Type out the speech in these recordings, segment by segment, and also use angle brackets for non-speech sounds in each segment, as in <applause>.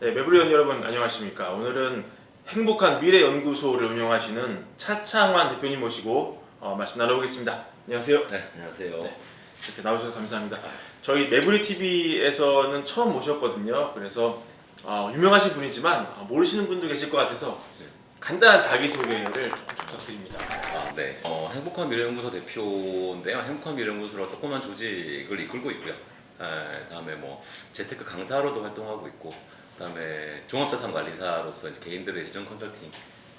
네, 매부리원 여러분 안녕하십니까? 오늘은 행복한 미래 연구소를 운영하시는 차창환 대표님 모시고 어, 말씀 나눠보겠습니다. 안녕하세요. 네, 안녕하세요. 네. 이렇게 나오셔서 감사합니다. 저희 매부리 TV에서는 처음 모셨거든요. 그래서 어, 유명하신 분이지만 어, 모르시는 분도 계실 것 같아서 네. 간단한 자기 소개를 조금 부탁드립니다. 아, 네. 어, 행복한 미래 연구소 대표인데요. 행복한 미래 연구소로 조그만 조직을 이끌고 있고요. 에, 다음에 뭐 재테크 강사로도 활동하고 있고, 그다음에 종합자산관리사로서 개인들의 재정 컨설팅,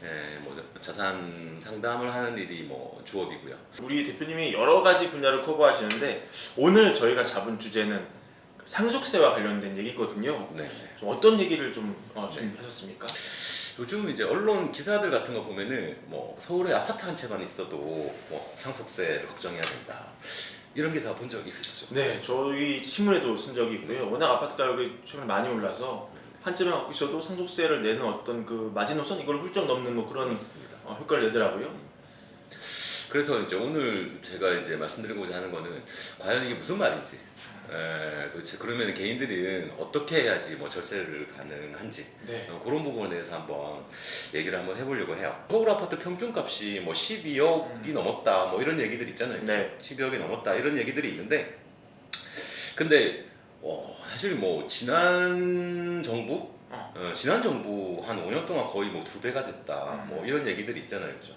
에, 뭐 자산 상담을 하는 일이 뭐 주업이고요. 우리 대표님이 여러 가지 분야를 커버하시는데 오늘 저희가 잡은 주제는 상속세와 관련된 얘기거든요. 네. 좀 어떤 얘기를 좀 어, 네. 준비하셨습니까? 요즘 이제 언론 기사들 같은 거 보면은 뭐 서울에 아파트 한 채만 있어도 뭐 상속세를 걱정해야 된다. 이런 기사 본 적 있으시죠? 네, 저희 신문에도 쓴 적이 있고요. 워낙 아파트 가격이 최근에 많이 올라서 한 채만 갖고 있어도 상속세를 내는 어떤 그 마지노선 이걸 훌쩍 넘는 뭐 그런 있습니다. 어, 효과를 내더라고요. 그래서 이제 오늘 제가 이제 말씀드리고자 하는 거는 과연 이게 무슨 말인지 에, 도대체 그러면 개인들은 어떻게 해야지 뭐 절세를 가능한지 네. 어, 그런 부분에 대해서 한번 얘기를 한번 해보려고 해요. 서울 아파트 평균값이 뭐 12억이 넘었다 뭐 이런 얘기들 있잖아요. 네. 12억이 넘었다 이런 얘기들이 있는데 근데 어, 사실 뭐 지난 정부 어. 어, 지난 정부 한 5년 동안 거의 뭐 두 배가 됐다 음. 뭐 이런 얘기들이 있잖아요, 그죠?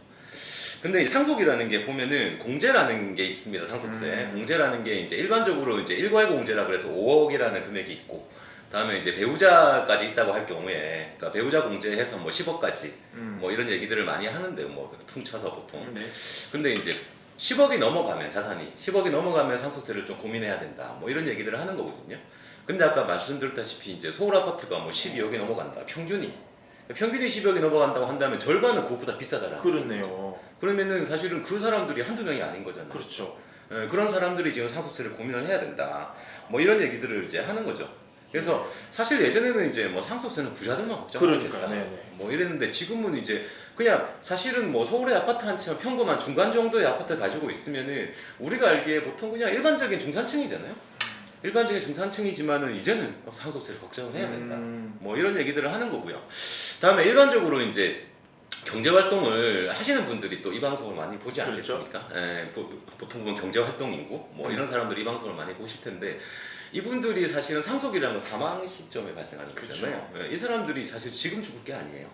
근데 이 상속이라는 게 보면은 공제라는 게 있습니다, 상속세. 음. 공제라는 게 이제 일반적으로 이제 일괄 공제라 그래서 5억이라는 금액이 있고, 다음에 이제 배우자까지 있다고 할 경우에, 그러니까 배우자 공제해서 뭐 10억까지 음. 뭐 이런 얘기들을 많이 하는데요, 뭐 퉁쳐서 보통. 네. 근데 이제 10억이 넘어가면 자산이 10억이 넘어가면 상속세를 좀 고민해야 된다. 뭐 이런 얘기들을 하는 거거든요. 근데 아까 말씀드렸다시피 이제 서울 아파트가 뭐 12억이 넘어간다. 평균이 평균이 10억이 넘어간다고 한다면 절반은 그것보다 비싸다라. 그렇네요. 그러면은 사실은 그 사람들이 한두 명이 아닌 거잖아요. 그렇죠. 예, 그런 사람들이 지금 상속세를 고민을 해야 된다. 뭐 이런 얘기들을 이제 하는 거죠. 그래서 사실 예전에는 이제 뭐 상속세는 부자들만 걱정하겠다. 그러니까, 네네. 뭐 이랬는데 지금은 이제 그냥 사실은 뭐 서울의 아파트 한 채만 평범 한 중간 정도의 아파트를 가지고 있으면은 우리가 알기에 보통 그냥 일반적인 중산층이잖아요. 일반적인 중산층이지만은 이제는 상속세를 걱정을 해야 된다. 음. 뭐 이런 얘기들을 하는 거고요. 다음에 일반적으로 이제 경제 활동을 하시는 분들이 또 이 방송을 많이 보지 그렇죠. 않겠습니까? 예, 보, 보통 보면 경제 활동이고 뭐 음. 이런 사람들이 이 방송을 많이 보실 텐데 이분들이 사실은 상속이라는 건 사망 시점에 발생하는. 거잖아요. 예, 이 사람들이 사실 지금 죽을 게 아니에요.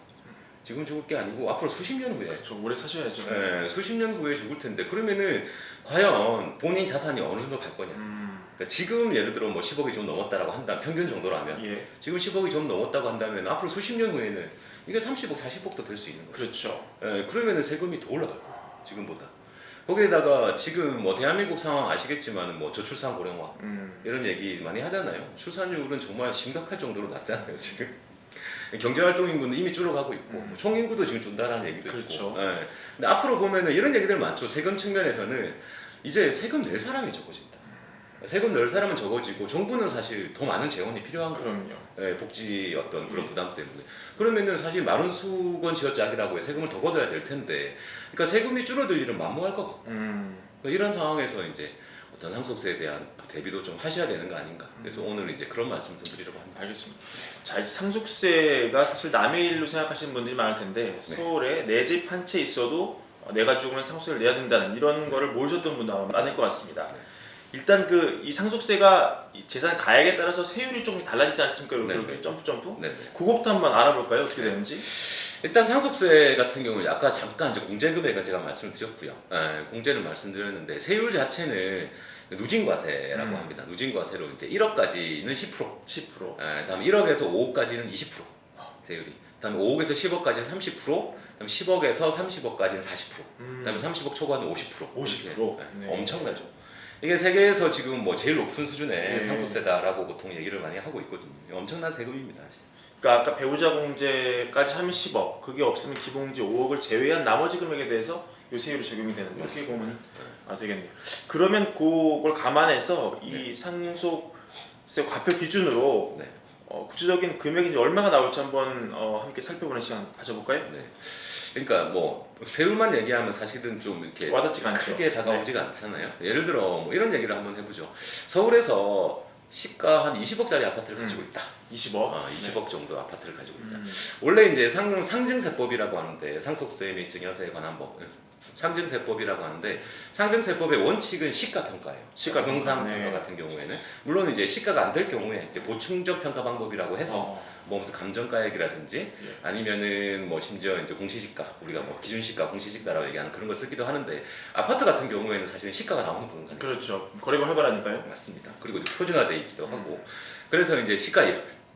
지금 죽을 게 아니고 앞으로 수십 년 후에 그렇죠. 오래 사셔야죠. 예, 수십 년 후에 죽을 텐데 그러면은 과연 본인 자산이 어느 정도 갈 거냐? 음. 그러니까 지금 예를 들어 뭐 10억이 좀 넘었다라고 한다 평균 정도로 하면 예. 지금 10억이 좀 넘었다고 한다면 앞으로 수십 년 후에는 이게 30억, 40억도 될 수 있는 거죠. 그렇죠. 예, 그러면은 세금이 더 올라갈 거예요. 지금보다. 거기에다가 지금 뭐 대한민국 상황 아시겠지만 뭐 저출산 고령화 음. 이런 얘기 많이 하잖아요. 출산율은 정말 심각할 정도로 낮잖아요 지금. 경제 활동 인구는 이미 줄어가고 있고 음. 총 인구도 지금 준다라는 얘기도 그렇죠. 있고. 예. 근데 앞으로 보면은 이런 얘기들 많죠. 세금 측면에서는 이제 세금 낼 사람이 적어진다. 세금 낼 사람은 적어지고 정부는 사실 더 많은 재원이 필요한 거예요. 그럼요. 예, 복지 어떤 그런 부담 때문에 그러면은 사실 마른 수건 지어짜기라고 해 세금을 더 걷어야 될 텐데 그러니까 세금이 줄어들 일은 만무할 것 같고 음. 그러니까 이런 상황에서 이제 어떤 상속세에 대한 대비도 좀 하셔야 되는 거 아닌가 그래서 오늘 이제 그런 말씀 좀 드리려고 합니다 알겠습니다. 자, 이제 상속세가 사실 남의 일로 생각하시는 분들이 많을 텐데 네. 서울에 내 집 한 채 있어도 어, 내가 죽으면 상속세를 내야 된다는 이런 거를 모르셨던 분도 아마 많을 것 같습니다. 네. 일단 그 이 상속세가 이 재산 가액에 따라서 세율이 조금 달라지지 않습니까? 이렇게, 네, 이렇게 네. 점프 점프. 네. 그거부터 한번 알아볼까요? 어떻게 되는지? 일단 상속세 같은 경우는 아까 잠깐 이제 공제 금액은 제가 말씀을 드렸고요 예, 공제를 말씀드렸는데 세율 자체는 누진과세라고 음. 합니다 누진과세로 이제 1억까지는 10% 10%. 예, 다음 1억에서 5억까지는 20% 세율이. 그다음에 5억에서 10억까지는 30%, 그다음 10억에서 30억까지는 40%, 음. 그다음에 30억 초과는 50%. 50%. 이렇게. 네, 네. 엄청나죠. 이게 세계에서 지금 뭐 제일 높은 수준의 네. 상속세다라고 보통 얘기를 많이 하고 있거든요. 엄청난 세금입니다. 사실. 그러니까 아까 배우자 공제까지 하면 10억, 그게 없으면 기본공제 5억을 제외한 나머지 금액에 대해서 요 세율이 적용이 되는 거예요. 어떻게. 보면 아 되겠네요. 그러면 그걸 감안해서 이 상속세 과표 기준으로 네. 어, 구체적인 금액이 얼마가 나올지 한번 어, 함께 살펴보는 시간 가져볼까요? 네. 그러니까 뭐 세율만 얘기하면 사실은 좀 이렇게 와닿지가 않죠. 크게 다가오지가 않잖아요. 예를 들어 뭐 이런 얘기를 한번 해보죠. 서울에서 시가 한 20억짜리 아파트를 음. 가지고 있다. 20억. 어, 20억 정도 아파트를 가지고 있다. 음. 원래 이제 상, 상증세법이라고 하는데 상속세 및 증여세에 관한 법 상증세법이라고 하는데 상증세법의 원칙은 시가 평가예요. 시가 평가, 평가 네. 같은 경우에는 물론 이제 시가가 안 될 경우에 이제 보충적 평가 방법이라고 해서 어. 뭐 무슨 감정가액이라든지 예. 아니면은 뭐 심지어 이제 공시지가 우리가 뭐 기준시가 공시지가라고 얘기하는 그런 걸 쓰기도 하는데 아파트 같은 경우에는 사실은 시가가 나오는 부동산이 그렇죠. 거래가 활발하니까요. 맞습니다. 그리고 이제 표준화돼 있기도 하고 그래서 이제 시가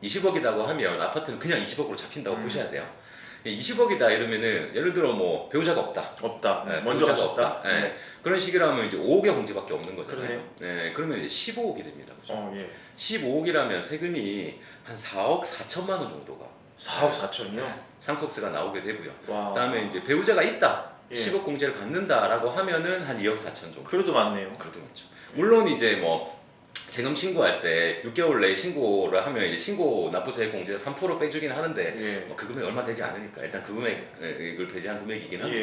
20억이라고 하면 아파트는 그냥 20억으로 잡힌다고 음. 보셔야 돼요. 20억이다 이러면은 예를 들어 뭐 배우자가 없다. 없다. 네, 먼저 배우자가. 없다. 네. 그런 식이라면 이제 5억의 공제밖에 없는 거잖아요. 그러네요. 네, 그러면 이제 15억이 됩니다. 그죠? 어, 예. 15억이라면 세금이 한 4억 4천만 원 정도가 4억 4천이요. 상속세가 나오게 되고요. 와. 그다음에 이제 배우자가 있다. 예. 10억 공제를 받는다라고 하면은 한 2억 4천 정도. 그래도 많네요. 그래도 많죠. 물론 이제 뭐 세금 신고할 때 6개월 내에 신고를 하면 이제 신고 납부세 공제 3% 빼주긴 하는데 예. 뭐그 금액 얼마 되지 않으니까 일단 그 금액을 배제한 금액이긴 한데 예.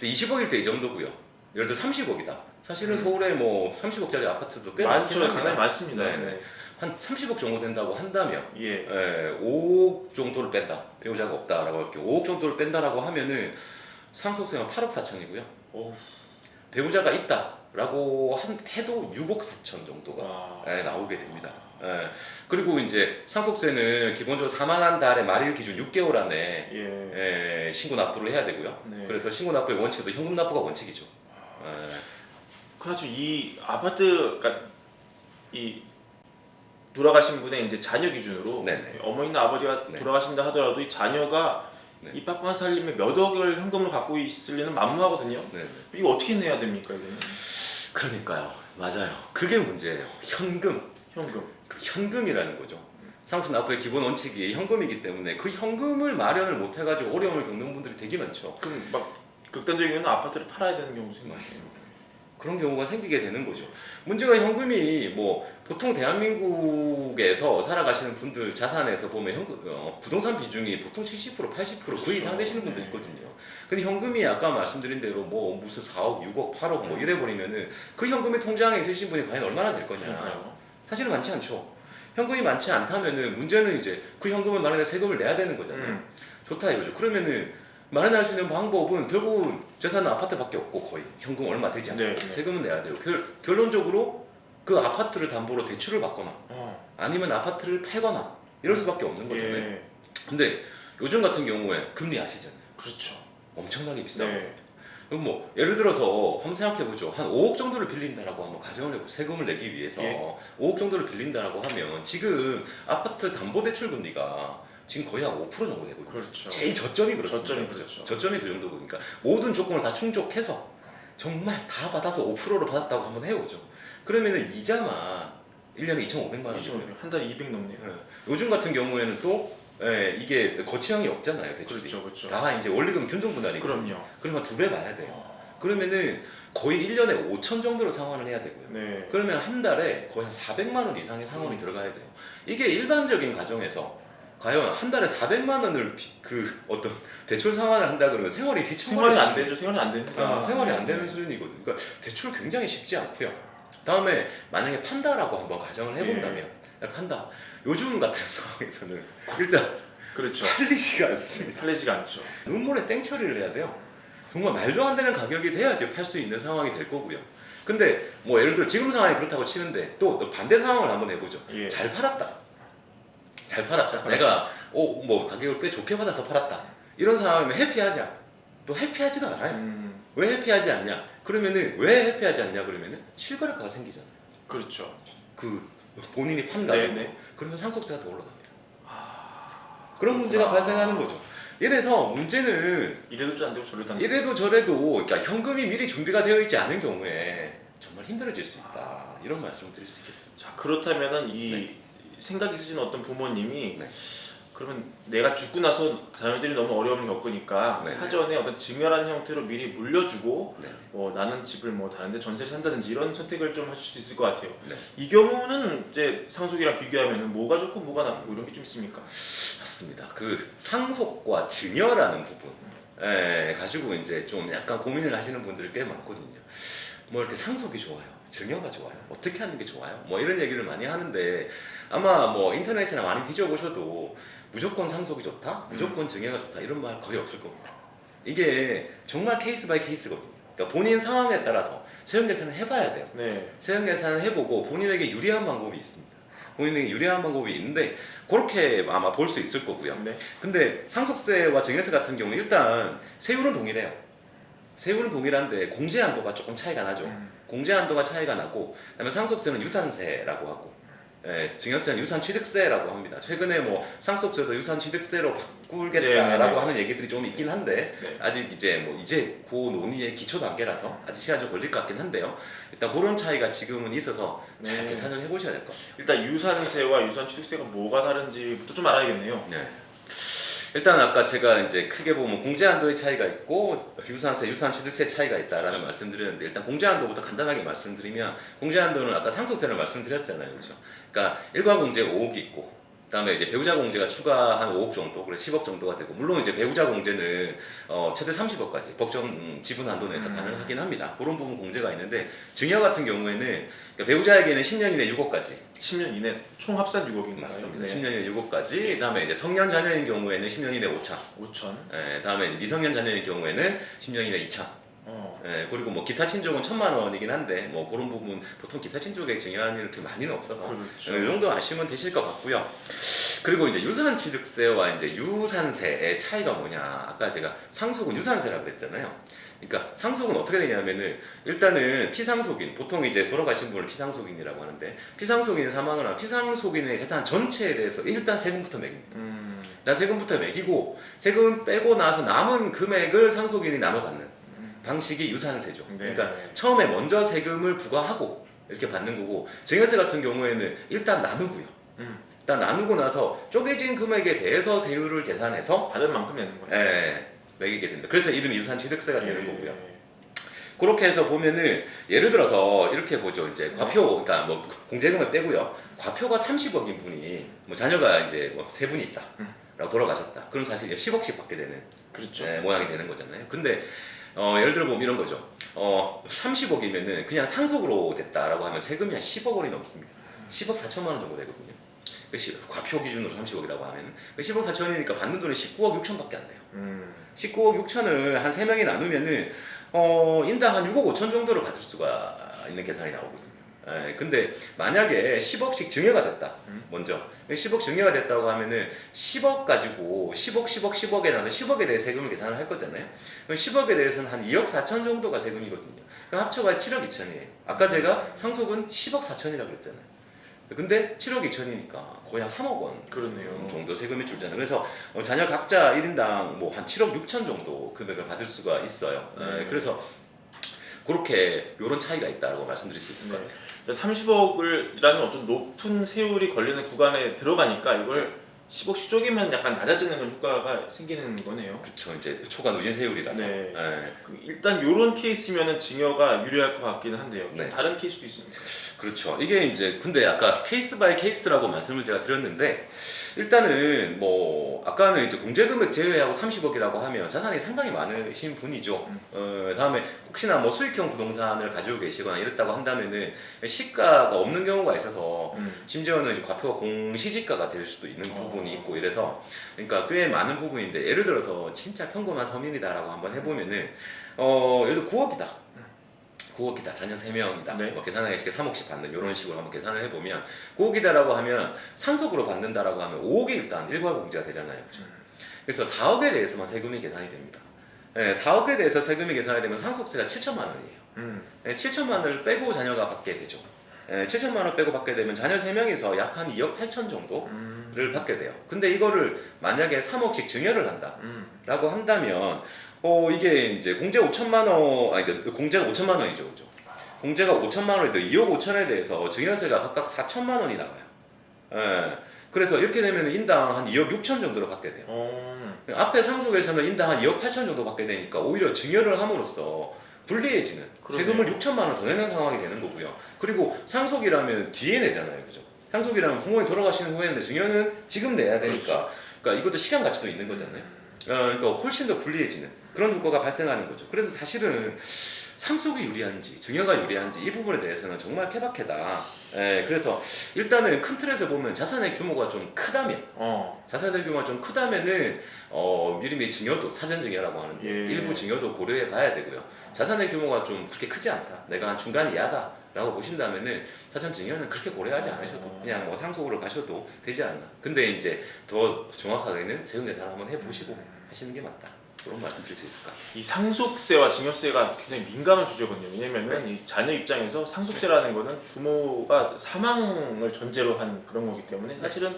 근데 20억일 때 이 정도고요. 예를 들어 30억이다. 사실은 음. 서울에 뭐 30억짜리 아파트도 꽤 많죠. 합니다. 많습니다. 네, 네. 한 30억 정도 된다고 한다면 예. 예, 5억 정도를 뺀다. 배우자가 없다라고 할게요. 5억 정도를 뺀다라고 하면은 상속세는 8억 4천이고요. 오. 배우자가 있다 라고 한, 해도 6억 4천 정도가 와. 예, 나오게 됩니다. 예. 그리고 이제 상속세는 기본적으로 사망한 달의 말일 기준 6개월 안에 예. 예, 신고 납부를 해야 되고요. 네. 그래서 신고 납부의 원칙도 현금 납부가 원칙이죠. 예. 그렇죠. 이 아파트 그러니까 이 돌아가신 분의 이제 자녀 기준으로 네네. 어머니나 아버지가 네. 돌아가신다 하더라도 이 자녀가 네. 이 빡빡한 살림에 몇 억을 현금으로 갖고 있을 리는 만무하거든요. 네. 이거 어떻게 내야 됩니까 이거는? 그러니까요. 맞아요. 그게 문제예요. 현금. 현금. 그 현금이라는 거죠. 상품 납부의 기본 원칙이 현금이기 때문에 그 현금을 마련을 못 해가지고 어려움을 겪는 분들이 되게 많죠. 그럼 막 극단적인 경우는 아파트를 팔아야 되는 경우도 생겨요. 맞습니다. 그런 경우가 생기게 되는 거죠. 문제가 현금이 뭐 보통 대한민국에서 살아가시는 분들 자산에서 보면 현금, 어, 부동산 비중이 보통 70% 80%그 그렇죠. 이상 되시는 분들 네. 있거든요. 근데 현금이 아까 말씀드린 대로 뭐 무슨 4억, 6억, 8억 뭐 이래 버리면은 그 현금이 통장에 있으신 분이 과연 얼마나 될 거냐. 그러니까요. 사실은 많지 않죠. 현금이 많지 않다면은 문제는 이제 그 현금을 마련해 세금을 내야 되는 거잖아요. 음. 좋다 이거죠. 그러면은 마련할 수 있는 방법은 결국은 재산은 아파트밖에 없고 거의 현금 얼마 되지 않고 네, 네. 세금은 내야 돼요. 결, 결론적으로 그 아파트를 담보로 대출을 받거나 어. 아니면 아파트를 팔거나 이럴 수밖에 없는 거잖아요. 예. 근데 요즘 같은 경우에 금리 아시잖아요. 그렇죠. 엄청나게 비싸거든요. 네. 그럼 뭐 예를 들어서 한번 생각해 보죠. 한 5억 정도를 빌린다라고 한번 가정을 해보 세금을 내기 위해서 예. 5억 정도를 빌린다라고 하면 지금 아파트 담보 대출 금리가 지금 거의 한 5% 정도 되고 있거든요. 그렇죠. 제일 저점이 그렇습니다. 저점이? 그렇죠. 저점이 그 정도 보니까 모든 조건을 다 충족해서 정말 다 받아서 5%로 받았다고 한번 해보죠. 그러면은 이자만 1년에 2,500만 원. 한 달에 200 넘네요. 요즘 같은 경우에는 또 예, 이게 거치형이 없잖아요 대출이. 그렇죠, 그렇죠. 다 이제 원리금 균등 분할이고. 그럼요. 그러면 두 배 봐야 돼요. 어. 그러면은 거의 1년에 5천 정도로 상환을 해야 되고요. 네. 그러면 한 달에 거의 한 400만 원 이상의 상환이 들어가야 돼요. 이게 일반적인 가정에서 과연 한 달에 400만 원을 비- 그 어떤 대출 상환을 한다 그러면 생활이 휘청거릴 생활이 안 되죠. 생활이 안 됩니다. 아, 생활이 안 되는 수준이거든요. 그러니까 대출 굉장히 쉽지 않고요. 다음에 만약에 판다라고 한번 가정을 해본다면 판다. 요즘 같은 <laughs> 상황에서는 일단 그렇죠. 팔리지가 않습니다. 팔리지가 않죠. 눈물에 땡처리를 해야 돼요. 정말 말도 안 되는 가격이 돼야지 팔 수 있는 상황이 될 거고요. 근데 뭐 예를 들어 지금 상황이 그렇다고 치는데 또 반대 상황을 한번 해보죠. 예. 잘 팔았다. 잘 팔았다. 잘 팔았다. 내가 어, 뭐 가격을 꽤 좋게 받아서 팔았다. 이런 상황이면 해피하냐? 또 해피하지도 않아요. 음, 왜 해피하지 않냐? 그러면은 왜 해피하지 않냐? 그러면은 실거래가가 생기잖아요. 그렇죠. 그 본인이 판 네, 가격. 네. 그러면 상속세가 더 올라갑니다. 아, 그런 문제가 그렇구나. 발생하는 거죠. 이래서 문제는 이래도 안 되고 저래도 안 되고. 이래도 저래도 그러니까 현금이 미리 준비가 되어 있지 않은 경우에 정말 힘들어질 수 있다. 이런 말씀을 드릴 수 있겠습니다. 자 그렇다면은 이 네. 생각 있으신 어떤 부모님이 네. 그러면 내가 죽고 나서 자녀들이 너무 어려움을 겪으니까 네. 사전에 어떤 증여라는 형태로 미리 물려주고 네. 뭐 나는 집을 뭐 다른데 전세를 산다든지 이런 선택을 좀 하실 수 있을 것 같아요. 네. 이 경우는 이제 상속이랑 비교하면 뭐가 좋고 뭐가 나쁘고 이런 게 좀 있습니까? 맞습니다. 그 상속과 증여라는 부분 에, 가지고 이제 좀 약간 고민을 하시는 분들이 꽤 많거든요. 뭐 이렇게 상속이 좋아요. 증여가 좋아요? 어떻게 하는 게 좋아요? 뭐 이런 얘기를 많이 하는데 아마 뭐 인터넷이나 많이 뒤져보셔도 무조건 상속이 좋다, 무조건 증여가 좋다 이런 말 거의 없을 겁니다. 이게 정말 케이스 바이 케이스거든요. 그러니까 본인 상황에 따라서 세금 계산을 해봐야 돼요. 네. 세금 계산을 해보고 본인에게 유리한 방법이 있습니다. 본인에게 유리한 방법이 있는데 그렇게 아마 볼 수 있을 거고요. 네. 근데 상속세와 증여세 같은 경우 일단 세율은 동일해요. 세율은 동일한데 공제 한도가 조금 차이가 나죠. 음. 공제 한도가 차이가 나고 그다음에 상속세는 유산세라고 하고 예, 증여세는 유산 취득세라고 합니다. 최근에 뭐 상속세도 유산 취득세로 바꾸겠다라고 네, 네, 네. 하는 얘기들이 좀 있긴 한데 네. 아직 이제 뭐 이제 그 논의의 기초 단계라서 아직 시간 좀 걸릴 것 같긴 한데요. 일단 그런 차이가 지금은 있어서 잘 네. 계산을 해보셔야 될 것 같아요. 일단 유산세와 유산 취득세가 뭐가 다른지부터 좀 알아야겠네요. 네. 일단 아까 제가 이제 크게 보면 공제 한도의 차이가 있고 유산세, 유산취득세 차이가 있다라는 말씀드렸는데 일단 공제 한도부터 간단하게 말씀드리면 공제 한도는 아까 상속세를 말씀드렸잖아요, 그렇죠? 그러니까 일괄 공제 5억이 있고 그다음에 이제 배우자 공제가 추가 한 5억 정도, 그래 10억 정도가 되고 물론 이제 배우자 공제는 어, 최대 30억까지 법정 음, 지분 한도 내에서 음. 가능하긴 합니다. 그런 부분 공제가 있는데 증여 같은 경우에는 그러니까 배우자에게는 10년 이내 6억까지 10년 이내 총 합산 6억인가요? 맞습니다. 네. 10년 이내 6억까지 그다음에 이제 성년 자녀인 경우에는 10년 이내 5천. 5천. 예, 다음에 이제 미성년 자녀인 경우에는 10년 이내 2천. 어. 예, 그리고 뭐 기타 친족은 천만 원이긴 한데 뭐 그런 부분 보통 기타 친족에 증여한 일은 그렇게 많이는 없어서 그렇죠. 이 정도 아시면 되실 것 같고요. 그리고 이제 유산 취득세와 이제 유산세의 차이가 뭐냐? 아까 제가 상속은 유산세라고 그랬잖아요. 그러니까 상속은 어떻게 되냐면은 일단은 피상속인 보통 이제 돌아가신 분을 피상속인이라고 하는데 피상속인이 사망을 피상속인의 재산 전체에 대해서 일단 세금부터 매깁니다. 음. 일단 세금부터 매기고 세금 빼고 나서 남은 금액을 상속인이 나눠 갖는 방식이 유산세죠. 네. 그러니까 처음에 먼저 세금을 부과하고 이렇게 받는 거고 증여세 같은 경우에는 일단 나누고요. 음. 일단 나누고 나서 쪼개진 금액에 대해서 세율을 계산해서 받은 만큼 내는 거예요. 예, 매기게 된다. 그래서 이름이 유산 취득세가 되는 예. 거고요. 그렇게 해서 보면은 예를 들어서 이렇게 보죠. 이제 과표, 그러니까 뭐 공제금을 빼고요. 과표가 30억인 분이 뭐 자녀가 이제 뭐 세 분이 있다. 음. 라고 돌아가셨다. 그럼 사실 이제 10억씩 받게 되는 그렇죠. 예, 모양이 되는 거잖아요. 근데 어, 예를 들어 보면 이런 거죠. 어, 30억이면은 그냥 상속으로 됐다라고 하면 세금이 한 10억 원이 넘습니다. 10억 4천만 원 정도 되거든요. 그 시- 과표 기준으로 30억이라고 하면 그 10억 4천이니까 받는 돈이 19억 6천밖에 안 돼요. 음. 19억 6천을 한 3명이 나누면은 어, 인당 한 6억 5천 정도를 받을 수가 있는 계산이 나오거든요. 예, 근데 만약에 10억씩 증여가 됐다. 음. 먼저 10억 증여가 됐다고 하면은 10억 가지고 10억 10억 10억에 나서 10억에 대해 세금을 계산을 할 거잖아요. 그럼 10억에 대해서는 한 2억 4천 정도가 세금이거든요. 그럼 합쳐가 7억 2천이에요. 아까 제가 상속은 10억 4천이라고 그랬잖아요. 근데 7억 2천이니까 거의 한 3억 원 그렇네요. 정도 세금이 줄잖아요. 그래서 어, 자녀 각자 1인당 뭐 한 7억 6천 정도 금액을 받을 수가 있어요. 네. 예, 그래서 그렇게 이런 차이가 있다고 말씀드릴 수 있을 것 네. 같아요. 30억을이라는 어떤 높은 세율이 걸리는 구간에 들어가니까 이걸 10억씩 쪼개면 약간 낮아지는 그런 효과가 생기는 거네요. 그렇죠. 이제 초과 누진 세율이라서. 네. 예. 그럼 일단 이런 케이스면은 증여가 유리할 것 같기는 한데요. 좀 네. 다른 케이스도 있습니까? 그렇죠. 이게 이제 근데 아까 케이스 바이 케이스라고 말씀을 제가 드렸는데 일단은 뭐 아까는 이제 공제 금액 제외하고 30억이라고 하면 자산이 상당히 많으신 분이죠. 어, 다음에 혹시나 뭐 수익형 부동산을 가지고 계시거나 이랬다고 한다면은 시가가 없는 경우가 있어서 음. 심지어는 이제 과표가 공시지가가 될 수도 있는 어. 부분이 있고 이래서 그러니까 꽤 많은 부분인데 예를 들어서 진짜 평범한 서민이다라고 한번 해보면은 어 예를 들어 9억이다. 9억이다 자녀 3명이다 네. 뭐 계산하기 쉽게 3억씩 받는 이런 식으로 한번 계산을 해보면 9억이다라고 하면 상속으로 받는다라고 하면 5억이 일단 일괄 공제가 되잖아요 그죠? 음. 그래서 4억에 대해서만 세금이 계산이 됩니다 네, 4억에 대해서 세금이 계산이 되면 상속세가 7천만 원이에요 음. 네, 7천만 원을 빼고 자녀가 받게 되죠 네, 7천만 원 빼고 받게 되면 자녀 3명이서 약 한 2억 8천 정도를 음. 받게 돼요 근데 이거를 만약에 3억씩 증여를 한다 음. 라고 한다면 어 이게 이제 공제 5천만 원 아니 그 공제가 5천만 원이죠, 그죠? 공제가 5천만 원인데 2억 5천에 대해서 증여세가 각각 4천만 원이 나와요. 예. 그래서 이렇게 되면 인당 한 2억 6천 정도를 받게 돼요. 어. 앞에 상속에서는 인당 한 2억 8천 정도 받게 되니까 오히려 증여를 함으로써 불리해지는 그러네요. 세금을 6천만 원 더 내는 상황이 되는 거고요. 그리고 상속이라면 뒤에 내잖아요, 그죠? 상속이라면 부모님 돌아가시는 후에는 증여는 지금 내야 되니까, 그러니까 이것도 시간 가치도 있는 거잖아요. 어, 그러니까 훨씬 더 불리해지는 그런 효과가 발생하는 거죠. 그래서 사실은 상속이 유리한지 증여가 유리한지 이 부분에 대해서는 정말 케바케다. 예, 그래서 일단은 큰 틀에서 보면 자산의 규모가 좀 크다면 어. 자산의 규모가 좀 크다면은 어, 미리미리 증여도 사전 증여라고 하는데 예. 일부 증여도 고려해 봐야 되고요. 자산의 규모가 좀 그렇게 크지 않다. 내가 한 중간 이하다 라고 보신다면은 사전 증여는 그렇게 고려하지 않으셔도 어. 그냥 뭐 상속으로 가셔도 되지 않나. 근데 이제 더 정확하게는 세금 계산을 한번 해보시고 하시는 게 맞다. 그런 말씀 드릴 수 있을 것 같아요. 이 상속세와 증여세가 굉장히 민감한 주제거든요. 왜냐면은 이 자녀 입장에서 상속세라는 거는 부모가 사망을 전제로 한 그런 거기 때문에 사실은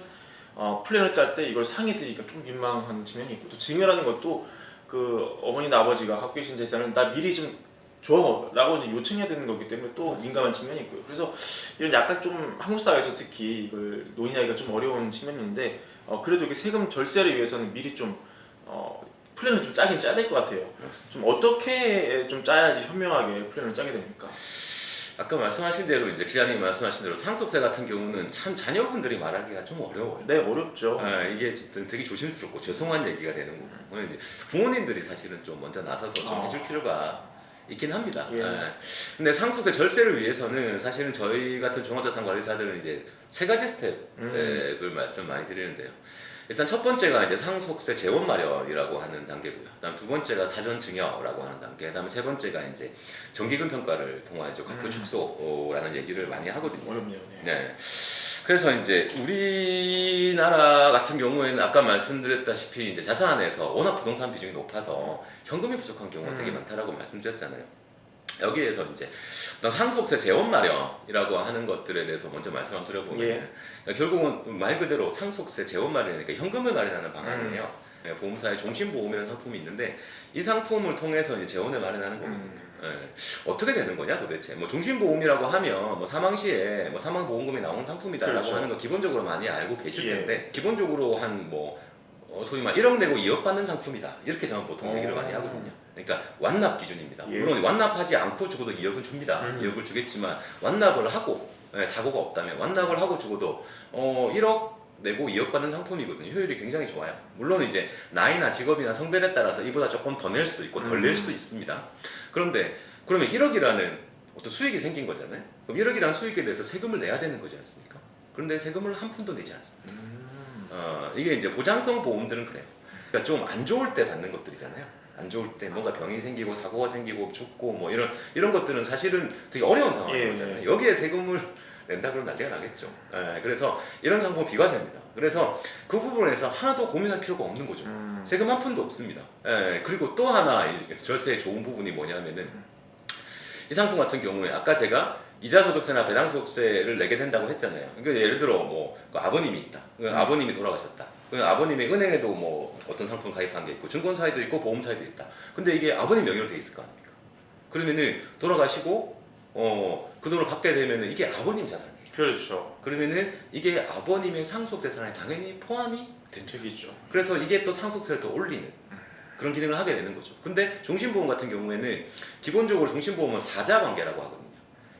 어, 플랜을 짤 때 이걸 상의드리기가 좀 민망한 측면이 있고 또 증여라는 것도 그 어머니나 아버지가 갖고 계신 재산을 나 미리 좀 줘라고 이제 요청해야 되는 거기 때문에 또 민감한 측면이 있고요. 그래서 이런 약간 좀 한국 사회에서 특히 이걸 논의하기가 좀 어려운 측면인데 어, 그래도 이게 세금 절세를 위해서는 미리 좀 어, 플랜을 좀 짜긴 짜야 될 것 같아요. 좀 어떻게 좀 짜야지 현명하게 플랜을 짜게 됩니까? 아까 말씀하신 대로 이제 기자님 말씀하신 대로 상속세 같은 경우는 참 자녀분들이 말하기가 좀 어려워요. 네 어렵죠. 아, 이게 되게 조심스럽고 죄송한 얘기가 되는 거고 그건 이제 부모님들이 사실은 좀 먼저 나서서 좀 아. 해줄 필요가 있긴 합니다. 예. 예. 근데 상속세 절세를 위해서는 사실은 저희 같은 종합자산 관리사들은 이제 세 가지 스텝을 음. 말씀 많이 드리는데요. 일단 첫 번째가 이제 상속세 재원 마련이라고 하는 단계고요. 그다음 두 번째가 사전 증여라고 하는 단계. 그다음에 세 번째가 이제 정기금 평가를 통한 이제 각부 음. 축소라는 얘기를 많이 하거든요. 어렵네요. 네. 네. 그래서 이제 우리나라 같은 경우에는 아까 말씀드렸다시피 이제 자산에서 워낙 부동산 비중이 높아서 현금이 부족한 경우가 되게 음. 많다라고 말씀드렸잖아요. 여기에서 이제 어떤 상속세 재원 마련이라고 하는 것들에 대해서 먼저 말씀 한번 드려보면 예. 그러니까 결국은 말 그대로 상속세 재원 마련이니까 현금을 마련하는 방안이에요. 네, 보험사의 종신보험이라는 상품이 있는데 이 상품을 통해서 이제 재원을 마련하는 거거든요. 음. 예. 어떻게 되는 거냐 도대체? 뭐 종신보험이라고 하면 뭐 사망 시에 뭐 사망보험금이 나오는 상품이다라고 그렇죠. 하는 거 기본적으로 많이 알고 계실 예. 텐데 기본적으로 한뭐 소위 말 1억 내고 2억 받는 상품이다 이렇게 저는 보통 얘기를 어. 많이 하거든요. 그러니까 완납 기준입니다. 예. 물론 완납하지 않고 죽어도 2억은 줍니다. 음. 2억을 주겠지만 완납을 하고 예, 사고가 없다면 완납을 하고 죽어도 어 1억 내고 2억 받는 상품이거든요. 효율이 굉장히 좋아요. 물론 이제 나이나 직업이나 성별에 따라서 이보다 조금 더 낼 수도 있고 덜낼 음. 수도 있습니다. 그런데 그러면 1억이라는 어떤 수익이 생긴 거잖아요. 그럼 1억이라는 수익에 대해서 세금을 내야 되는 거지 않습니까? 그런데 세금을 한 푼도 내지 않습니다. 음. 어, 이게 이제 보장성 보험들은 그래요. 그러니까 좀 안 좋을 때 받는 것들이잖아요. 안 좋을 때 뭔가 병이 생기고 사고가 생기고 죽고 뭐 이런 이런 것들은 사실은 되게 어려운 상황인 예. 예. 여기에 세금을 <laughs> 낸다 그러면 난리가 나겠죠. 예, 그래서 이런 상품 비과세입니다. 그래서 그 부분에서 하나도 고민할 필요가 없는 거죠. 음. 세금 한 푼도 없습니다. 예, 그리고 또 하나 이 절세의 좋은 부분이 뭐냐면은 이 상품 같은 경우에 아까 제가 이자 소득세나 배당 소득세를 내게 된다고 했잖아요. 그러니까 예를 들어 뭐그 아버님이 있다. 그 음. 아버님이 돌아가셨다. 그 아버님의 은행에도 뭐 어떤 상품 가입한 게 있고 증권사에도 있고 보험사에도 있다. 근데 이게 아버님 명의로 돼 있을 거 아닙니까? 그러면은 돌아가시고 어 그 돈을 받게 되면은 이게 아버님 자산이에요. 그렇죠. 그러면은 이게 아버님의 상속 재산에 당연히 포함이 된죠. 되겠죠. 그래서 이게 또 상속세를 더 올리는 그런 기능을 하게 되는 거죠. 근데 종신보험 같은 경우에는 기본적으로 종신보험은 사자 관계라고 하거든요.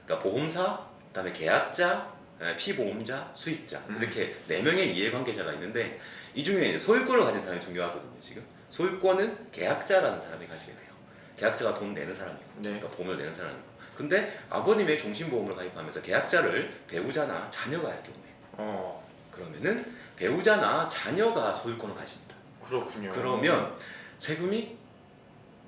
그러니까 보험사, 그다음에 계약자, 에, 피보험자, 수익자 음. 이렇게 네 명의 이해관계자가 있는데 이 중에 소유권을 가진 사람이 중요하거든요. 지금 소유권은 계약자라는 사람이 가지게 돼요. 계약자가 돈 내는 사람이고, 네. 그러니까 보험을 내는 사람이고. 근데 아버님의 종신보험을 가입하면서 계약자를 배우자나 자녀가 할 경우에 어 그러면은 배우자나 자녀가 소유권을 가집니다. 그렇군요. 그러면 세금이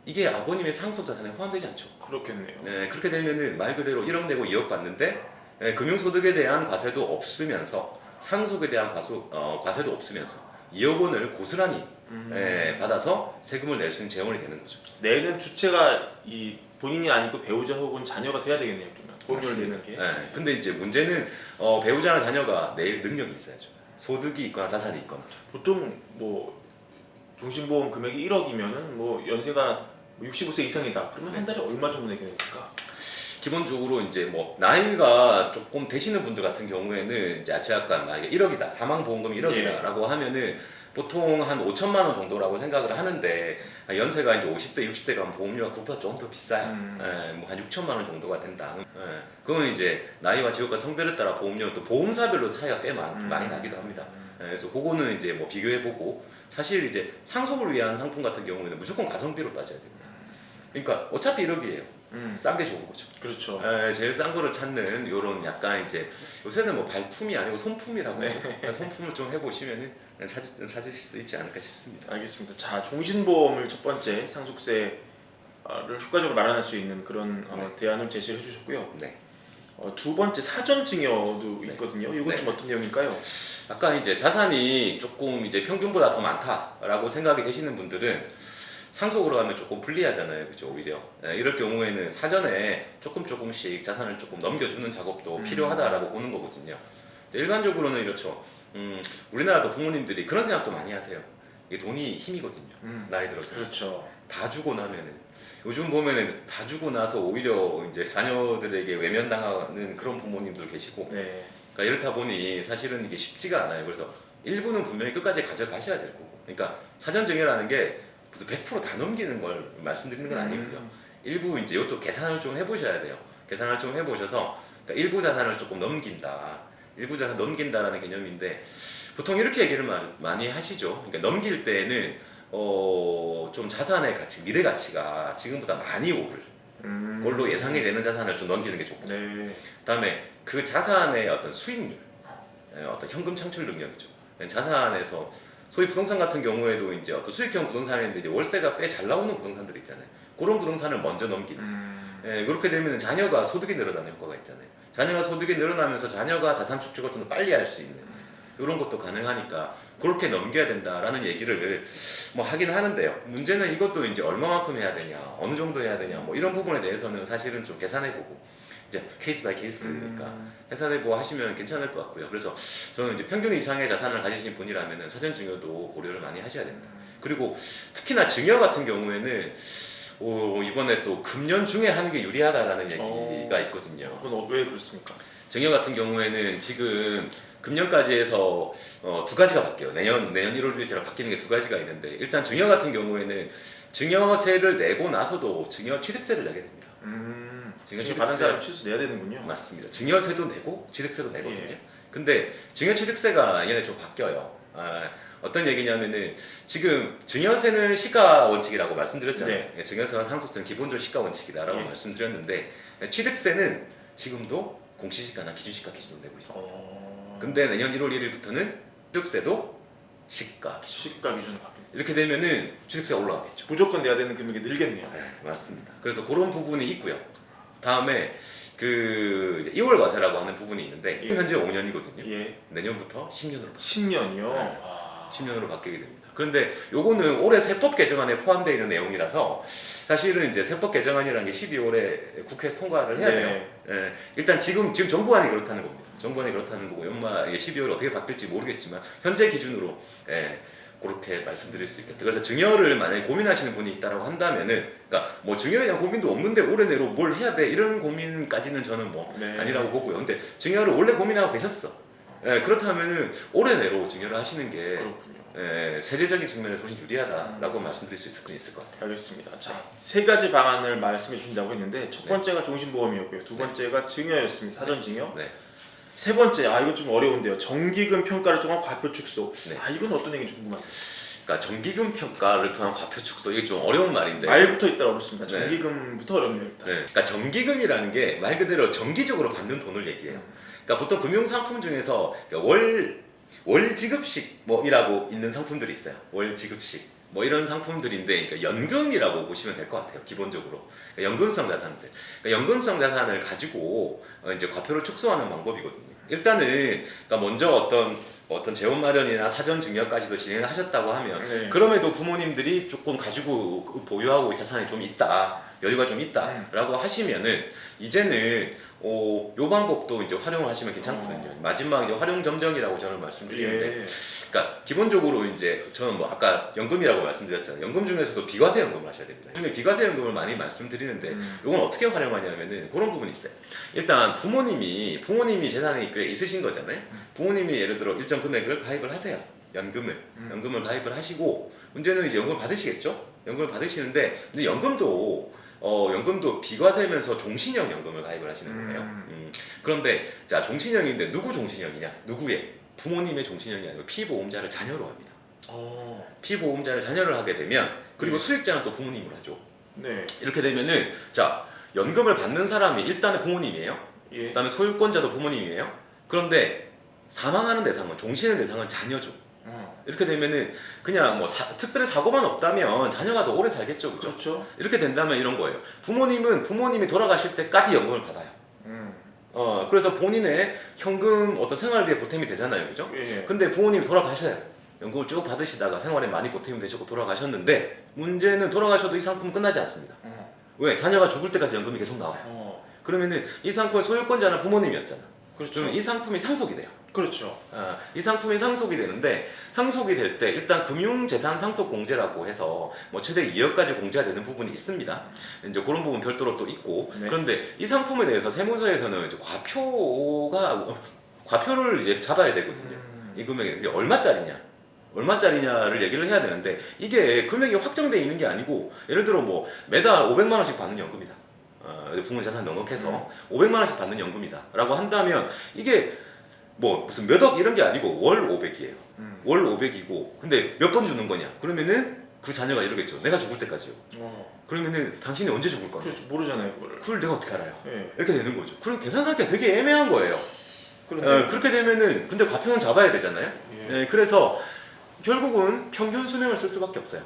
이게 아버님의 상속 자산에 포함되지 않죠. 그렇겠네요. 네, 그렇게 되면은 말 그대로 1억 내고 2억 받는데 예, 금융소득에 대한 과세도 없으면서 상속에 대한 과수, 어, 과세도 없으면서 2억 원을 고스란히 음. 예, 받아서 세금을 낼 수 있는 재원이 되는 거죠. 내는 주체가 이 본인이 아니고 배우자 혹은 자녀가 돼야 되겠네요. 그러면 내는 게. 예, 근데 이제 문제는 어, 배우자나 자녀가 낼 능력이 있어야죠. 소득이 있거나 자산이 있거나. 보통 뭐 종신보험 금액이 1억이면은 뭐 연세가 65세 이상이다. 그러면 한 달에 얼마 정도 내게 됩니까? 기본적으로 이제 뭐 나이가 조금 되시는 분들 같은 경우에는 이제 제가 만약에 1억이다 사망 보험금이 예. 1억이다라고 하면은 보통 한 5천만 원 정도라고 생각을 하는데 연세가 이제 50대 60대 가면 보험료가 그것보다 조금 더 비싸요. 음. 예, 뭐한 6천만 원 정도가 된다. 예, 그건 이제 나이와 직업과 성별에 따라 보험료 또 보험사별로 차이가 꽤 많, 음. 많이 나기도 합니다. 예, 그래서 그거는 이제 뭐 비교해보고 사실 이제 상속을 위한 상품 같은 경우에는 무조건 가성비로 따져야 됩니다. 그러니까 어차피 1억이에요. 음, 싼 게 좋은 거죠. 그렇죠. 에, 제일 싼 거를 찾는 이런 약간 이제 요새는 뭐 발품이 아니고 손품이라고 하죠. <laughs> 손품을 좀 해보시면은 찾, 찾으실 수 있지 않을까 싶습니다. 알겠습니다. 자, 종신보험을 첫 번째 상속세를 효과적으로 마련할 수 있는 그런 어, 네. 대안을 제시를 해주셨고요. 네. 어, 두 번째 사전 증여도 네. 있거든요. 이건 네. 좀 어떤 내용일까요? 아까 이제 자산이 조금 이제 평균보다 더 많다라고 생각이 되시는 분들은 상속으로 가면 조금 불리하잖아요, 그죠? 오히려 예, 이럴 경우에는 사전에 조금 조금씩 자산을 조금 넘겨주는 작업도 음. 필요하다라고 보는 거거든요. 근데 일반적으로는 이렇죠. 음, 우리나라도 부모님들이 그런 생각도 많이 하세요. 이게 돈이 힘이거든요. 음, 나이 들어서 그렇죠. 다 주고 나면은 요즘 보면은 다 주고 나서 오히려 이제 자녀들에게 외면당하는 그런 부모님도 계시고 네. 그러니까 이렇다 보니 사실은 이게 쉽지가 않아요. 그래서 일부는 분명히 끝까지 가져가셔야 될 거고. 그러니까 사전 증여라는 게 100%다 넘기는 걸 말씀드리는 건 아니고요. 음, 일부 이제 이것도 계산을 좀 해보셔야 돼요. 계산을 좀 해보셔서 그러니까 일부 자산을 조금 넘긴다. 일부 자산 넘긴다라는 개념인데 보통 이렇게 얘기를 마- 많이 하시죠. 그러니까 넘길 때는 어, 좀 자산의 가치, 미래 가치가 지금보다 많이 오를 음. 걸로 예상이 되는 자산을 좀 넘기는 게 좋고. 네. 그다음에 그 자산의 어떤 수익률, 예, 어떤 현금 창출 능력이죠. 예, 자산에서 소위 부동산 같은 경우에도 이제 어떤 수익형 부동산인데 이제 월세가 꽤 잘 나오는 부동산들이 있잖아요. 그런 부동산을 먼저 넘기는. 음. 예, 그렇게 되면 자녀가 소득이 늘어나는 효과가 있잖아요. 자녀가 소득이 늘어나면서 자녀가 자산 축적을 좀 더 빨리 할 수 있는 이런 것도 가능하니까 그렇게 넘겨야 된다라는 얘기를 뭐 하긴 하는데요. 문제는 이것도 이제 얼마만큼 해야 되냐, 어느 정도 해야 되냐, 뭐 이런 부분에 대해서는 사실은 좀 계산해보고 이제 케이스 바이 케이스니까 음. 해산해보고 하시면 괜찮을 것 같고요. 그래서 저는 이제 평균 이상의 자산을 가지신 분이라면 사전 증여도 고려를 많이 하셔야 됩니다. 그리고 특히나 증여 같은 경우에는 오, 이번에 또 금년 중에 하는 게 유리하다라는 얘기가 어. 있거든요. 그건 어- 왜 그렇습니까? 증여 같은 경우에는 지금 금년까지 해서 어, 두 가지가 바뀌어요. 내년 내년 1월 1일째로 바뀌는 게 두 가지가 있는데 일단 증여 같은 경우에는 증여세를 내고 나서도 증여 취득세를 내게 됩니다. 음. 증여 받은 취득세- 사람 취소 내야 되는군요. 맞습니다. 증여세도 내고 취득세도 내거든요. 예. 근데 증여 취득세가 얘네 좀 바뀌어요. 아, 어떤 얘기냐면은 지금 증여세는 시가 원칙이라고 말씀드렸잖아요. 네. 예, 증여세와 상속세는 기본적으로 시가 원칙이다라고 예. 말씀드렸는데 예, 취득세는 지금도 공시시가나 기준시가 기준으로 내고 있어요. 어. 근데 내년 1월 1일부터는 취득세도 시가 기준. 시가 기준으로 바뀌. 이렇게 되면은 취득세가 올라가겠죠. 무조건 내야 되는 금액이 늘겠네요. 네, 맞습니다. 그래서 그런 부분이 있고요. 다음에 그 2월 과세라고 하는 부분이 있는데 예. 현재 5년이거든요. 예. 내년부터 10년으로 10년이요. 네. 아. 10년으로 바뀌게 됩니다. 그런데 요거는 올해 세법 개정안에 포함되어 있는 내용이라서 사실은 이제 세법 개정안이라는 게 12월에 국회에서 통과를 해야 돼요. 네. 예, 일단 지금 지금 정부안이 그렇다는 겁니다. 정부안이 그렇다는 거고 연말 12월에 어떻게 바뀔지 모르겠지만 현재 기준으로 예, 그렇게 말씀드릴 수 있겠다. 그래서 증여를 만약에 고민하시는 분이 있다라고 한다면은 그러니까 뭐 증여에 대한 고민도 없는데 올해 내로 뭘 해야 돼 이런 고민까지는 저는 뭐 네. 아니라고 보고요. 근데 증여를 원래 고민하고 계셨어. 예, 그렇다면은 올해 내로 증여를 하시는 게 그렇군요. 예, 세제적인 측면에서 훨씬 유리하다라고 말씀드릴 수 있을, 있을 것 같아요. 알겠습니다. 자, 세 가지 방안을 말씀해 주신다고 했는데 첫 네. 번째가 종신보험이었고요. 두 네. 번째가 증여였습니다. 사전 증여. 네. 세 번째, 아 이거 좀 어려운데요. 정기금 평가를 통한 과표 축소. 네. 아 이건 어떤 얘기인지 궁금합니다. 그러니까 정기금 평가를 통한 과표 축소 이게 좀 어려운 말인데. 말부터 있다 어렵습니다. 네. 정기금부터 어렵네요. 일단. 네. 그러니까 정기금이라는 게 말 그대로 정기적으로 받는 돈을 얘기해요. 그러니까 보통 금융 상품 중에서 그러니까 월, 월 지급식 뭐이라고 있는 상품들이 있어요. 월 지급식 뭐 이런 상품들인데 그러니까 연금이라고 보시면 될 것 같아요. 기본적으로 그러니까 연금성 자산들. 그러니까 연금성 자산을 가지고 어, 이제 과표를 축소하는 방법이거든요. 일단은 그러니까 먼저 어떤 어떤 재원 마련이나 사전 증여까지도 진행을 하셨다고 하면 네. 그럼에도 부모님들이 조금 가지고 보유하고 자산이 좀 있다 여유가 좀 음. 있다라고 하시면은 이제는 어, 요 방법도 이제 활용을 하시면 괜찮거든요. 마지막 이제 활용 점정이라고 저는 말씀드리는데, 예. 그러니까 기본적으로 이제 저는 뭐 아까 연금이라고 말씀드렸잖아요. 연금 중에서도 비과세 연금을 하셔야 됩니다. 요즘에 비과세 연금을 많이 말씀드리는데, 음. 이건 어떻게 활용하냐면은 그런 부분이 있어요. 일단 부모님이 부모님이 재산이 꽤 있으신 거잖아요. 부모님이 예를 들어 일정 금액을 가입을 하세요. 연금을 음. 연금을 가입을 하시고 문제는 이제 연금을 받으시겠죠. 연금을 받으시는데 근데 연금도 어 연금도 비과세면서 종신형 연금을 가입을 하시는 거예요. 음. 음, 그런데 자 종신형인데 누구 종신형이냐? 누구의 부모님의 종신형이 아니고 피보험자를 자녀로 합니다. 어. 피보험자를 자녀를 하게 되면 그리고 네. 수익자는 또 부모님으로 하죠. 네. 이렇게 되면은 자 연금을 받는 사람이 일단은 부모님이에요. 예. 그다음에 소유권자도 부모님이에요. 그런데 사망하는 대상은 종신의 대상은 자녀죠. 어, 이렇게 되면은 그냥 뭐 사- 특별히 사고만 없다면 자녀가 더 오래 살겠죠, 그죠? 그렇죠. 이렇게 된다면 이런 거예요. 부모님은 부모님이 돌아가실 때까지 연금을 받아요. 음. 어 그래서 본인의 현금 어떤 생활비에 보탬이 되잖아요, 그죠? 예. 근데 부모님이 돌아가셔요. 연금을 쭉 받으시다가 생활에 많이 보탬이 되셨고 돌아가셨는데 문제는 돌아가셔도 이 상품은 끝나지 않습니다. 어. 왜? 자녀가 죽을 때까지 연금이 계속 나와요. 어. 그러면은 이 상품의 소유권자는 부모님이었잖아. 그렇죠. 그러면 이 상품이 상속이 돼요. 그렇죠. 아, 이 상품이 상속이 되는데 상속이 될 때 일단 금융재산 상속 공제라고 해서 뭐 최대 2억까지 공제가 되는 부분이 있습니다. 이제 그런 부분 별도로 또 있고 네. 그런데 이 상품에 대해서 세무서에서는 이제 과표가 과표를 이제 잡아야 되거든요. 음. 이 금액이 이제 얼마짜리냐? 얼마짜리냐를 얘기를 해야 되는데 이게 금액이 확정되어 있는 게 아니고 예를 들어 뭐 매달 500만 원씩 받는 연금이다. 어, 부모 자산 넉넉해서 500만 원씩 받는 연금이다라고 한다면 이게 뭐 무슨 몇 억 이런 게 아니고 월 500이에요. 음. 월 500이고 근데 몇 번 주는 거냐? 그러면은 그 자녀가 이러겠죠. 내가 죽을 때까지요. 어. 그러면은 당신이 언제 죽을 거냐? 그렇죠. 모르잖아요, 그거를. 그걸 내가 어떻게 알아요? 예. 이렇게 되는 거죠. 그럼 계산하기가 되게 애매한 거예요. 그런데 어, 그렇게 되면은 근데 과표는 잡아야 되잖아요. 예. 네, 그래서 결국은 평균 수명을 쓸 수밖에 없어요.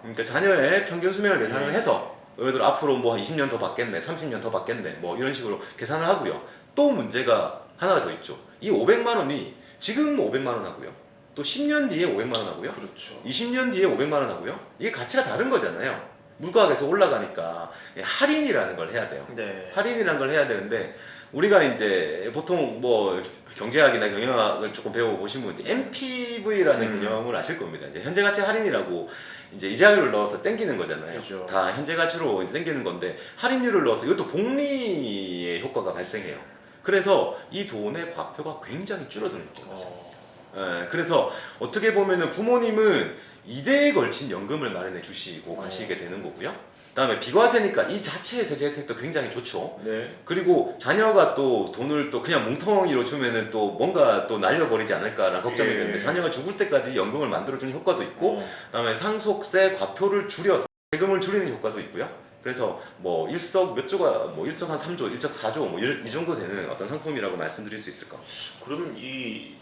그러니까 자녀의 평균 수명을 계산을 음. 해서 들어 앞으로 뭐 20년 더 받겠네, 30년 더 받겠네, 뭐 이런 식으로 계산을 하고요. 또 문제가 하나가 더 있죠. 이 500만 원이 지금 500만 원 하고요. 또 10년 뒤에 500만 원 하고요. 그렇죠. 20년 뒤에 500만 원 하고요. 이게 가치가 다른 거잖아요. 물가가 계속 올라가니까 할인이라는 걸 해야 돼요. 네. 할인이란 걸 해야 되는데 우리가 이제 보통 뭐 경제학이나 경영학을 조금 배워보신 분 이제 MPV라는 음. 개념을 아실 겁니다. 이제 현재 가치 할인이라고 이제 이자율을 넣어서 땡기는 거잖아요. 그죠. 다 현재 가치로 땡기는 건데 할인율을 넣어서 이것도 복리의 효과가 발생해요. 그래서 이 돈의 과표가 굉장히 줄어드는 거예요. 어. 예, 그래서 어떻게 보면은 부모님은 2대에 걸친 연금을 마련해 주시고 어. 가시게 되는 거고요. 그다음에 비과세니까 이 자체의 세제 혜택도 굉장히 좋죠. 네. 그리고 자녀가 또 돈을 또 그냥 뭉텅이로 주면은 또 뭔가 또 날려버리지 않을까라는 걱정이 예. 되는데 자녀가 죽을 때까지 연금을 만들어주는 효과도 있고 어. 그다음에 상속세 과표를 줄여서 세금을 줄이는 효과도 있고요. 그래서 뭐 일석 몇 조가 뭐 일석 한 3조, 일석 4조 뭐 이 정도 되는 어떤 상품이라고 말씀드릴 수 있을 까 그러면 이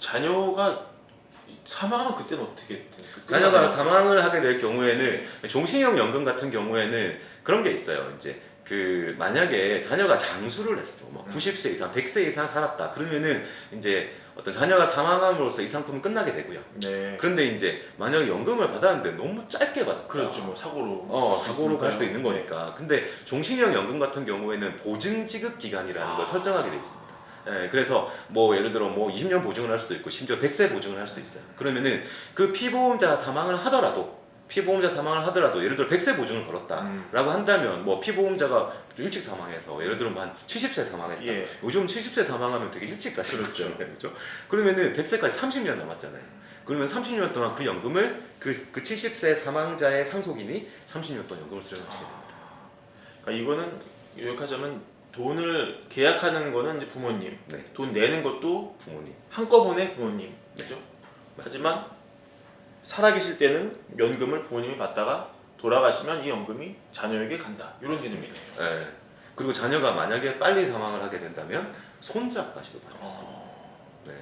자녀가 사망하면 그때는 어떻게? 그때는 자녀가 아마- 사망을 하게 될 경우에는 종신형 연금 같은 경우에는 그런 게 있어요. 이제 그 만약에 자녀가 장수를 했어, 막 90세 이상, 100세 이상 살았다. 그러면은 이제 어떤 자녀가 사망함으로써 이 상품은 끝나게 되고요. 네. 그런데 이제 만약에 연금을 받았는데 너무 짧게 받았다. 그렇죠. 뭐 사고로 어, 사고로 갈 수도. 있는 거니까. 근데 종신형 연금 같은 경우에는 보증 지급 기간이라는 걸 아. 설정하게 돼 있습니다. 예, 그래서 뭐 예를 들어 뭐 20년 보증을 할 수도 있고 심지어 100세 보증을 할 수도 있어요. 그러면은 그 피보험자가 사망을 하더라도 피보험자 사망을 하더라도 예를 들어 100세 보증을 걸었다라고 음. 한다면 뭐 피보험자가 좀 일찍 사망해서 예를 들어 뭐한 70세 사망했다. 예. 요즘 70세 사망하면 되게 일찍 가시죠. 그렇죠. 그렇죠. 그러면은 100세까지 30년 남았잖아요. 그러면 30년 동안 그 연금을 그, 그 70세 사망자의 상속인이 30년 동안 연금을 수령하시게 됩니다. 그러니까 이거는 요약하자면 돈을 계약하는 거는 이제 부모님, 네. 돈 내는 것도 부모님. 한꺼번에 부모님, 그죠? 하지만 살아계실 때는 연금을 부모님이 받다가 돌아가시면 이 연금이 자녀에게 간다. 이런 개념이네요. 예. 그리고 자녀가 만약에 빨리 사망을 하게 된다면 손자까지도 받을 수 어. 네.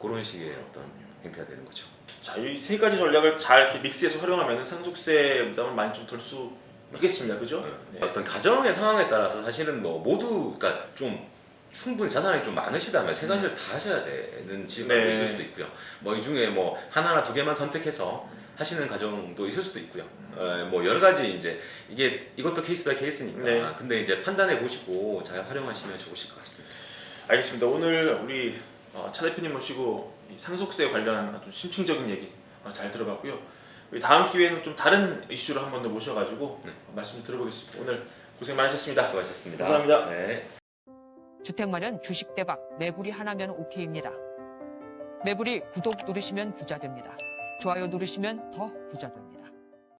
그런 식의 어떤 행태가 되는 거죠. 자, 이 세 가지 전략을 잘 이렇게 믹스해서 활용하면 상속세 부담을 많이 좀 덜 수 있겠습니다. 그죠? 네. 어떤 가정의 상황에 따라서 사실은 뭐 모두 그러니까 좀 충분히 자산이 좀 많으시다면 세 가지를 다 하셔야 되는 집안도 네. 있을 수도 있고요. 뭐 이 중에 뭐 하나나 두 개만 선택해서 하시는 가정도 있을 수도 있고요. 어, 뭐 여러 가지 이제 이게 이것도 케이스 바이 케이스니까. 네. 근데 이제 판단해 보시고 잘 활용하시면 좋으실 것 같습니다. 알겠습니다. 오늘 우리 어, 차 대표님 모시고 이 상속세 관련한 아주 심층적인 얘기 어, 잘 들어봤고요. 우리 다음 기회에는 좀 다른 이슈로 한 번 더 모셔가지고 네. 어, 말씀 들어보겠습니다. 오늘 고생 많으셨습니다. 수고하셨습니다. 감사합니다. 네. 주택 마련 주식 대박 매불이 하나면 오케이입니다. 매불이 구독 누르시면 부자 됩니다. 좋아요 누르시면 더 부자 됩니다.